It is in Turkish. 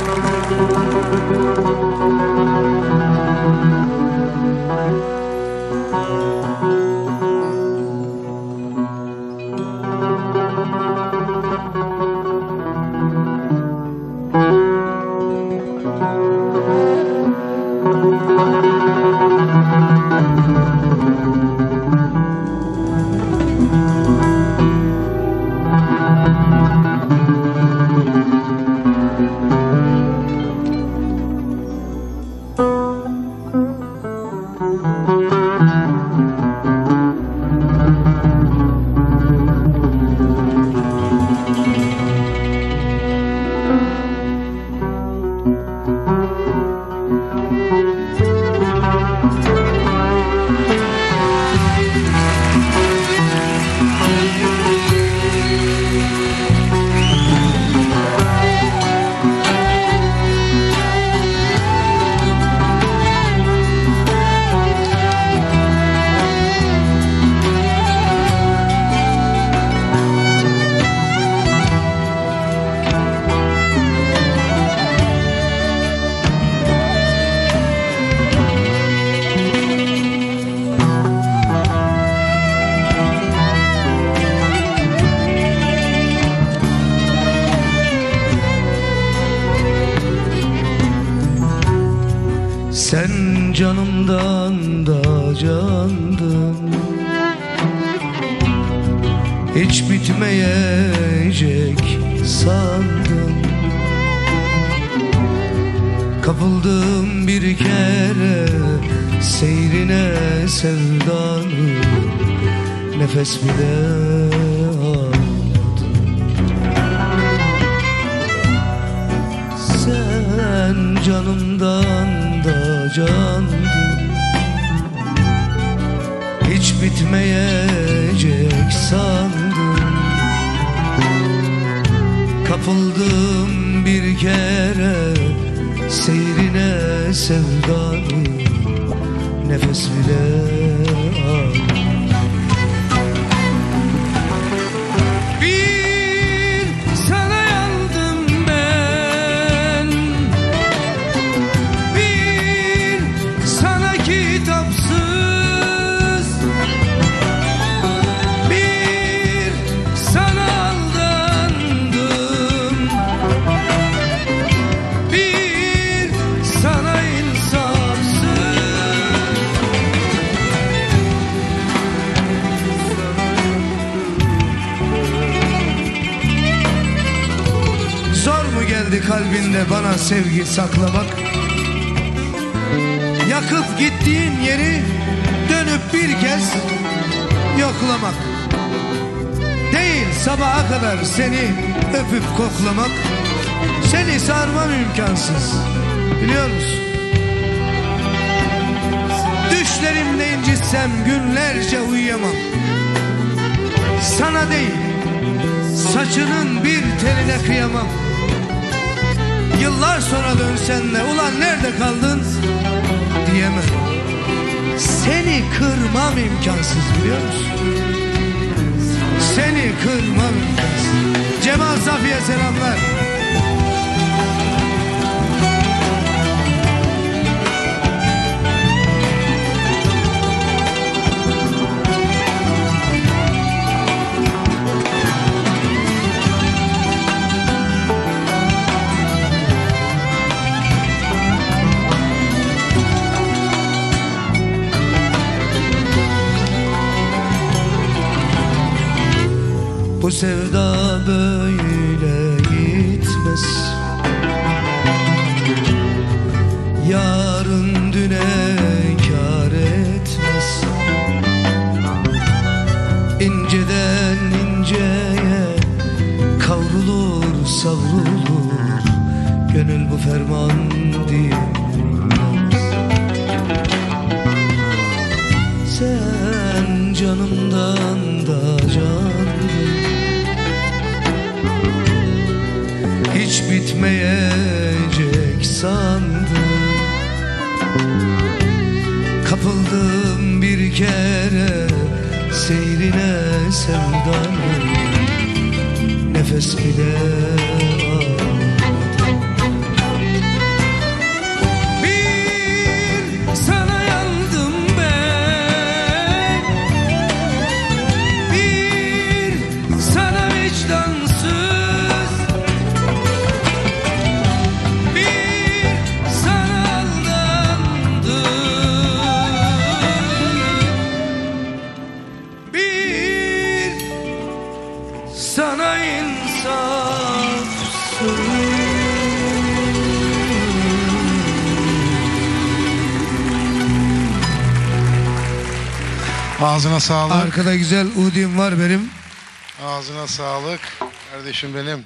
Sen canımdan da candın. Hiç bitmeyecek sandım Kapıldım bir kere seyrine sevdanın. Nefes bile da candın Hiç bitmeyecek sandım. Kapıldım bir kere seyrine sevdanın Nefes bile kalbinde bana sevgi saklamak? Yakıp gittiğin yeri dönüp bir kez yoklamak. Değil sabaha kadar seni öpüp koklamak. Seni sarmam imkansız. Biliyor musun? Düşlerimde incitsem günlerce uyuyamam. Sana değil Saçının bir teline kıyamam Yıllar sonra dönsen de ulan nerede kaldın? diyemem. Seni kırmam imkansız biliyor musun? Seni kırmam imkansız. Cemal Safiye selamlar Bu sevda böyle gitmez. Yarın düne kar etmez. İnceden inceye kavrulur savrulur. Gönül bu ferman dinlemez Sen canımdan da bitmeyecek sandım. Kapıldım bir kere seyrine sevdanın. Nefes bile almadım sana insafsız Ağzına sağlık. Arkada güzel udim var benim. Ağzına sağlık. Kardeşim benim.